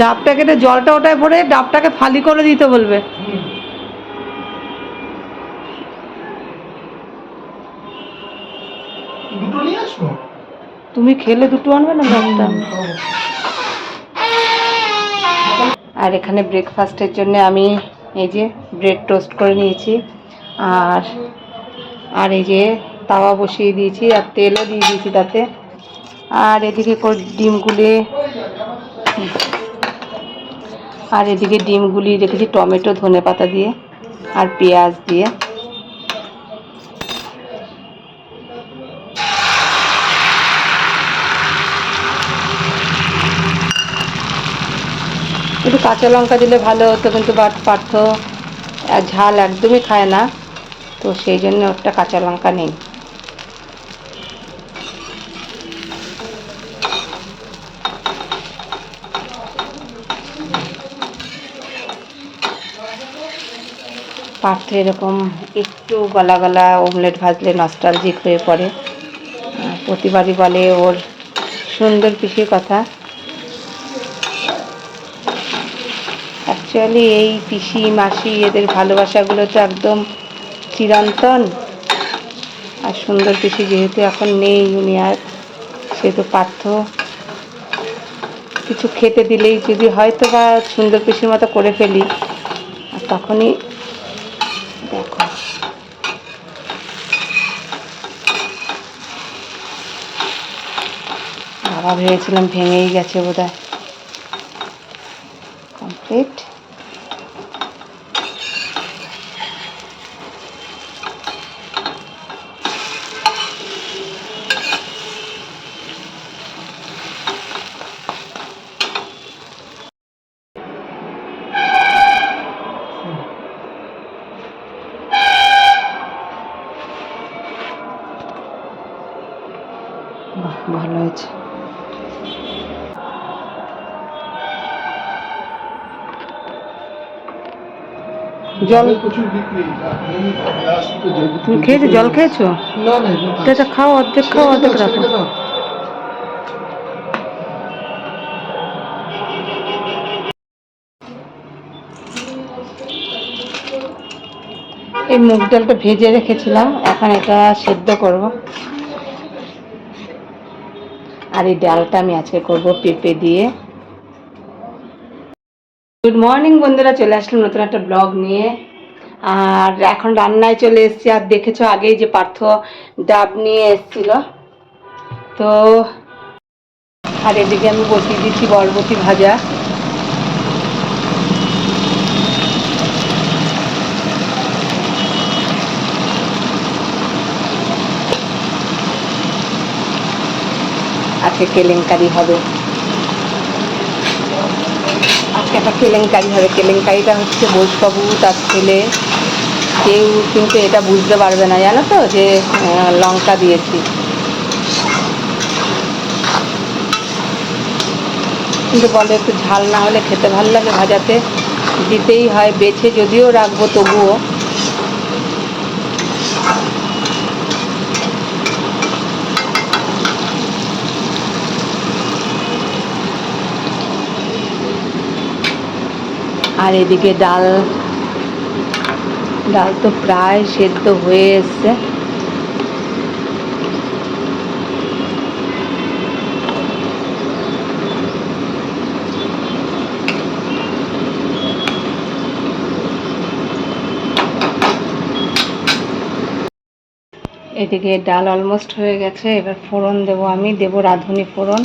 ডাব প্যাকেটে জলটা ওটায় ভরে ডাবটাকে ফালি করে দিতে বলবে। তুমি খেলে দুটো আনবে না ডাবটা? আর এখানে ব্রেকফাস্টের জন্য আমি এই যে ব্রেড টোস্ট করে নিয়েছি। আর আর এই যে তাওয়া বসিয়ে দিয়েছি আর তেলও দিয়ে দিয়েছি তাতে। আর এদিকে ডিমগুলি আর এদিকে ডিমগুলি রেখেছি, টমেটো, ধনে পাতা দিয়ে আর পেঁয়াজ দিয়ে। একটু কাঁচা লঙ্কা দিলে ভালো হতো, কিন্তু বাট পার্থ ঝাল একদমই খায় না। তো সেই জন্য ওটা কাঁচা লঙ্কা নেই। পার্থ এরকম একটু গলা গলা অমলেট ভাজলে নস্টালজিক হয়ে পড়ে। প্রতিবারই বলে ওর সুন্দর পিসির কথা। অ্যাকচুয়ালি এই পিসি, মাসি এদের ভালোবাসাগুলো তো একদম চিরন্তন। আর সুন্দর পিসি যেহেতু এখন নেই, উনি আর সেহেতু পার্থ। কিছু খেতে দিলেই যদি হয়তো বা সুন্দর পিসির মতো করে ফেলি, আর তখনই দেখো বাবা ভেবেছিলাম ভেঙেই গেছে বোধ হয় কমপ্লিট ভালো হয়েছে। জল তুমি খেয়েছো? জল খেয়েছো? এটা খাও অর্ধেক খাও অর্ধেক রাখো। এই মুগ ডালটা ভেজে রেখেছিলাম, এখন এটা সেদ্ধ করব। আর এই ডালটা আমি আজকে করব পেঁপে দিয়ে। গুড মর্নিং বন্ধুরা, চলে আসলাম নতুন একটা ব্লগ নিয়ে। আর এখন রান্নায় চলে এসেছি। আর দেখেছ আগেই যে পার্থ ডাব নিয়ে এসেছিল। তো আর এদিকে আমি বসিয়ে দিচ্ছি বরবটি ভাজা। আজকে কেলেঙ্কারি হবে। একটা কেলেঙ্কারি হবে। কেলেঙ্কারিটা হচ্ছে বোসবাবু, তার ছেলে। কেউ কিন্তু এটা বুঝতে পারবে না, জানো তো? যে লঙ্কা দিয়েছি। কিন্তু বলে একটু ঝাল না হলে খেতে ভালো লাগে ভাজাতে। দিতেই হয়, বেছে যদিও রাখব তবুও। আর এদিকে ডাল ডাল তো প্রায় সেদ্ধ হয়ে এসছে। এদিকে ডাল অলমোস্ট হয়ে গেছে, এবার ফোড়ন দেবো আমি, দেবো রাঁধুনি ফোড়ন।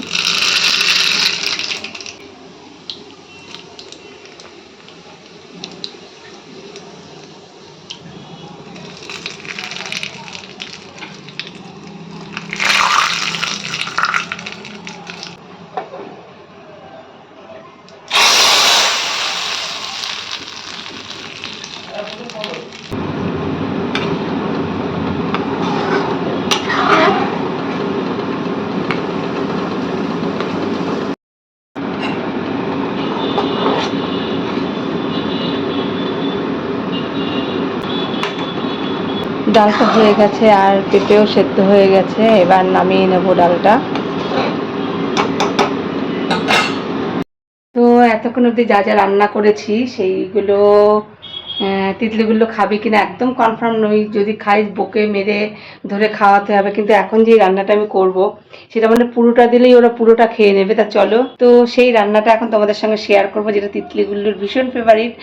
ডালটা হয়ে গেছে আর পেঁপেও সেদ্ধ হয়ে গেছে। এবার নামিয়ে নেব ডালটা। তো এতক্ষণ অবধি যা যা রান্না করেছি, সেইগুলো তিতলিগুলো খাবে কিনা একদম কনফার্ম নই। যদি খাই বকে মেরে ধরে খাওয়াতে হবে। কিন্তু এখন যে রান্নাটা আমি করব, সেটা মানে পুরোটা দিলেই ওরা পুরোটা খেয়ে নেবে। তা চলো, তো সেই রান্নাটা এখন তোমাদের সঙ্গে শেয়ার করব, যেটা তিতলিগুলোর ভীষণ ফেভারিট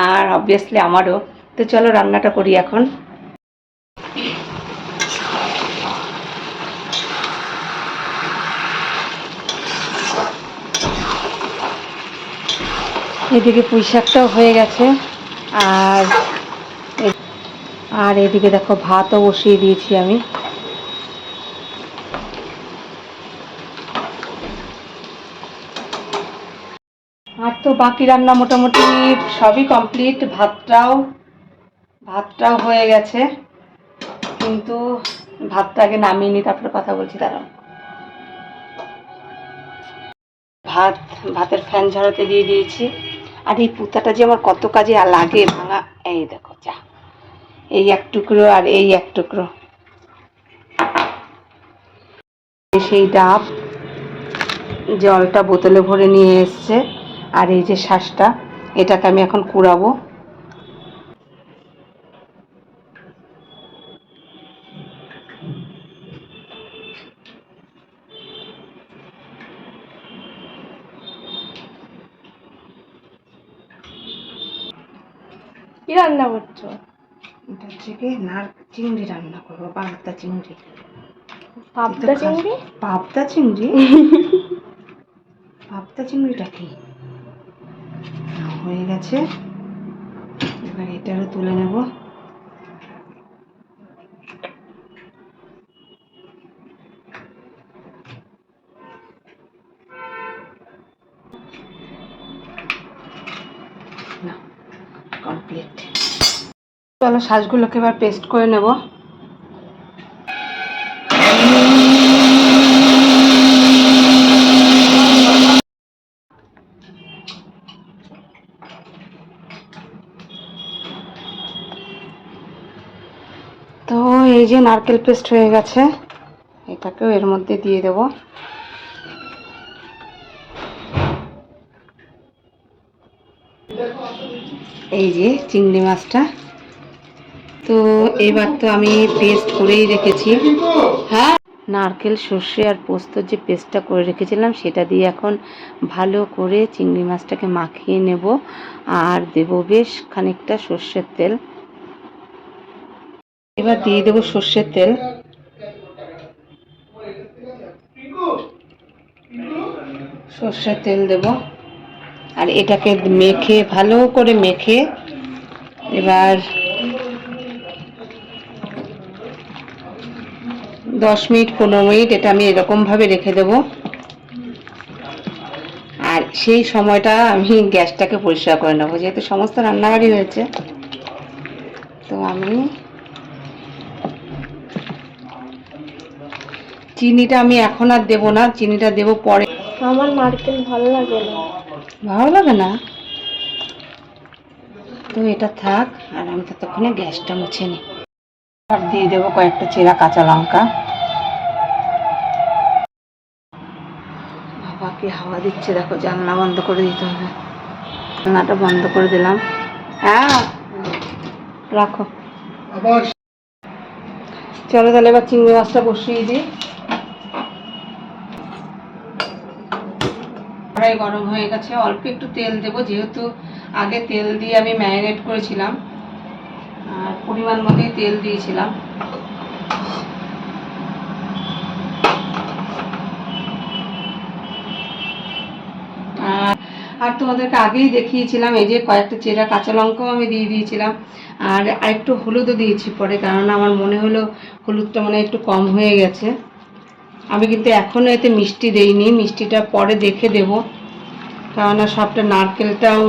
আর অবভিয়াসলি আমারও। তো চলো রান্নাটা করি এখন। এদিকে পুঁই শাকটাও হয়ে গেছে। আর আর এদিকে দেখো ভাতও বসিয়ে দিয়েছি আমি। আর তো বাকি রান্না মোটামুটি সবই কমপ্লিট ভাতটাও ভাতটাও হয়ে গেছে। কিন্তু ভাতটা আগে নামিয়ে নি তারপরে কথা বলছি, দাঁড়াও। ভাত, ভাতের ফ্যান ঝরাতে দিয়ে দিয়েছি। আর এই পুতাটা যে আমার কত কাজে লাগে ভাঙা, এই দেখো, যা। এই এক টুকরো আর এই এক টুকরো। সেই ডাব, জলটা বোতলে ভরে নিয়ে এসছে। আর এই যে শ্বাসটা এটাকে আমি এখন কুড়াবো। রান্না করছ? এটা থেকে নার চিংড়ি রান্না করব পাবদা চিংড়ি। পাবদা চিংড়ি? পাবদা চিংড়ি? পাবদা চিংড়িটা কি? হয়ে গেছে। এবার এটারও তুলে নেব না কমপ্লিট চলো শ্বাসগুলোকে এবার পেস্ট করে নেব। তো এই যে নারকেল পেস্ট হয়ে গেছে, এটাকেও এর মধ্যে দিয়ে দেব। এই যে চিংড়ি মাছটা তো এবার তো আমি পেস্ট করেই রেখেছি। হ্যাঁ নারকেল, সর্ষে আর পোস্তর যে পেস্টটা করে রেখেছিলাম, সেটা দিয়ে এখন ভালো করে চিংড়ি মাছটাকে মাখিয়ে নেব আর দেব বেশ খানিকটা সর্ষের তেল। এবার দিয়ে দেবো সর্ষের তেল। সর্ষের তেল দেব। আর এটাকে মেখে, ভালো করে মেখে এবার দশ মিনিট পনেরো মিনিট এটা আমি এরকমভাবে রেখে দেব। আর সেই সময়টা আমি গ্যাসটাকে পরিষ্কার করে নেব যেহেতু সমস্ত রান্নাবাড়ি হয়েছে। তো আমি চিনিটা আমি এখন আর দেবো না চিনিটা দেবো পরে। আমার নারকেল ভালো লাগে না। ভালো লাগে না? তো এটা থাক আর আমি ততক্ষণে গ্যাসটা মুছে নিই। আর দিয়ে দেবো কয়েকটা চেরা কাঁচা লঙ্কা বাবা কি হাওয়া দিচ্ছে দেখো জানলা বন্ধ করে দিতে হবে। জানলাটা বন্ধ করে দিলাম। হ্যাঁ রাখো। চলো তাহলে এবার চিংড়ি মাছটা বসিয়ে দিই। কড়াই গরম হয়ে গেছে অল্প একটু তেল দেবো যেহেতু আগে তেল দিয়ে আমি ম্যারিনেট করেছিলাম আর পরিমাণ মতোই তেল দিয়েছিলাম আর আর তোমাদেরকে আগেই দেখিয়েছিলাম, এই যে কয়েকটা চেরা কাঁচা লঙ্কাও আমি দিয়ে দিয়েছিলাম, আর আরেকটু হলুদও দিয়েছি পরে, কারণ আমার মনে হলো হলুদটা মানে একটু কম হয়ে গেছে। আমি কিন্তু এখনও এতে মিষ্টি দেইনি, মিষ্টিটা পরে দেখে দেব, কেননা সবটা নারকেলটাও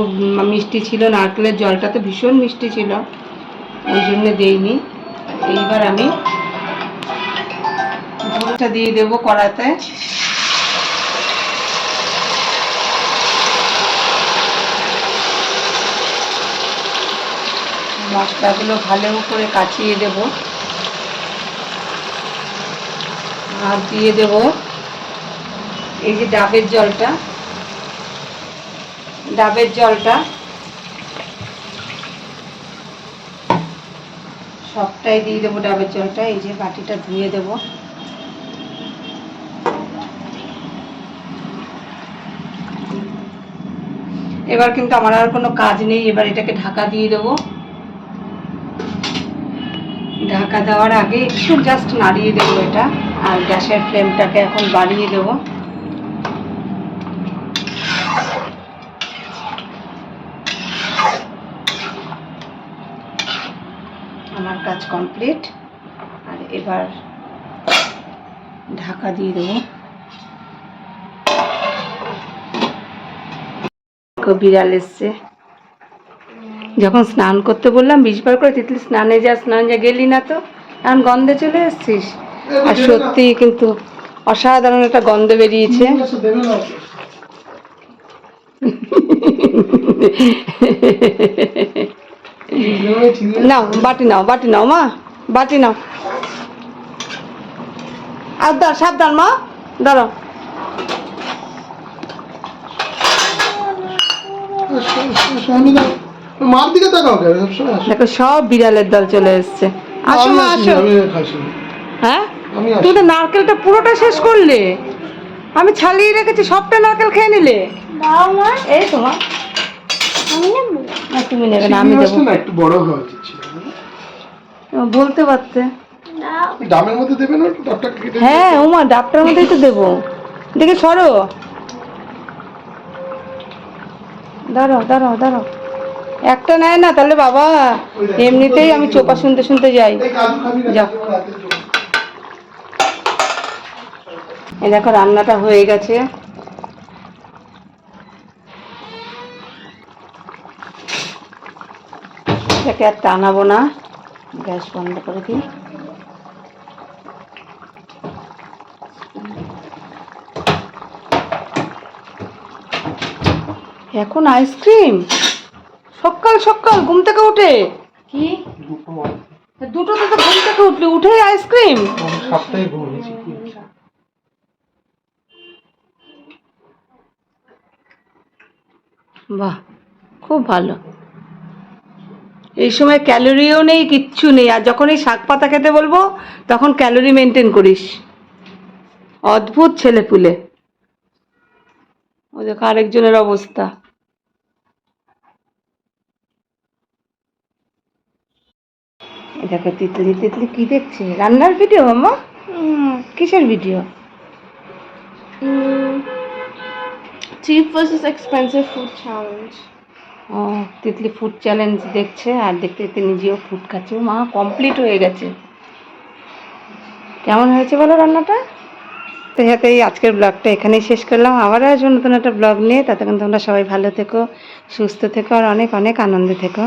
মিষ্টি ছিল, নারকেলের জলটা তো ভীষণ মিষ্টি ছিল, ওই জন্য দেইনি। এইবার আমি দিয়ে দেবো কড়াতে মশলাগুলো ভালো করে কাচিয়ে দেব। আর দিয়ে দেব এই যে ডাবের জলটা। ডাবের জলটা সবটাই দিয়ে দেবো ডাবের জলটা, এই যে বাটিটা ধুয়ে দেবো। এবার কিন্তু আমার আর কোনো কাজ নেই, এবার এটাকে ঢাকা দিয়ে দেবো। ঢাকা দেওয়ার আগে একটু জাস্ট নাড়িয়ে দেবো এটা, আর গ্যাসের ফ্লেমটাকে এখন বাড়িয়ে দেবো। আমার কাজ কমপ্লিট আর এবার ঢাকা দিয়ে দেবো। বিড়াল এসছে। যখন স্নান করতে বললাম, বিশ বার করে তিতলি, স্নানে যা, স্নান যা, গেলি না তো? এখন গন্ধে চলে এসছিস? আর সত্যি কিন্তু অসাধারণ একটা গন্ধ বেরিয়েছে। নাও বাটি নাও বাটি নাও, মা, বাটি নাও। আর দাও, সাবধান, মা। দাও। মার দিকে তাকাও কেন? সবসময় আসো। দেখো সব বিড়ালের দল চলে এসছে। আসো মা আসো। আমি খাসি। হ্যাঁ? আসি। তো নারকেলটা পুরোটা শেষ করলে? আমি ছালিয়ে রেখেছি সবটা নারকেল খেয়ে নিলে? এই তোমার আমি নেব না তুমি নেবে না আমি দেবো। না একটু বড় হওয়া উচিত ছিল। বলতে পারতে। দাও ডামের মধ্যে দেবে না ডাবটা কেটে হ্যাঁ ওমা ডাবটার মধ্যেই তো দেবো। দেখে সরো। দাঁড়াও দাঁড়াও দাঁড়াও। একটা নেয় না, তাহলে বাবা, এমনিতেই আমি চোপা শুনতে শুনতে যাই। যাও। রাতের দেখো, রান্নাটা হয়ে গেছে। এটাকে আর টানাবো না। গ্যাস বন্ধ করে দিই। এখন আইসক্রিম? সকাল সকাল ঘুম থেকে উঠে। কি? দুটো। দুটোতে তো ঘুম থেকে উঠলি উঠেই আইসক্রিম? সাতটায় ঘুমিয়েছি। বাহ খুব ভালো। এই সময় ক্যালোরিও নেই কিচ্ছু নেই আর যখন এই শাক পাতা খেতে বলব তখন ক্যালোরি মেনটেন করিস। অদ্ভুত ছেলে পুলে ও দেখো আরেকজনের অবস্থা। দেখো তিতলি তিতলি কি দেখছে? রান্নার ভিডিও মামা কিসের video cheap versus expensive food challenge ও তিতলি ফুড চ্যালেঞ্জ দেখছে আর দেখতে দেখতে নিজেও ফুড খাচ্ছে। মা কমপ্লিট হয়ে গেছে। কেমন হয়েছে বলো রান্নাটা? তো হাতেই আজকের ব্লগটা এখানেই শেষ করলাম। আবার আসব নতুন একটা ব্লগ নিয়ে ততক্ষণ তোমরা সবাই ভালো থেকো সুস্থ থেকো আর অনেক অনেক আনন্দে থেকো।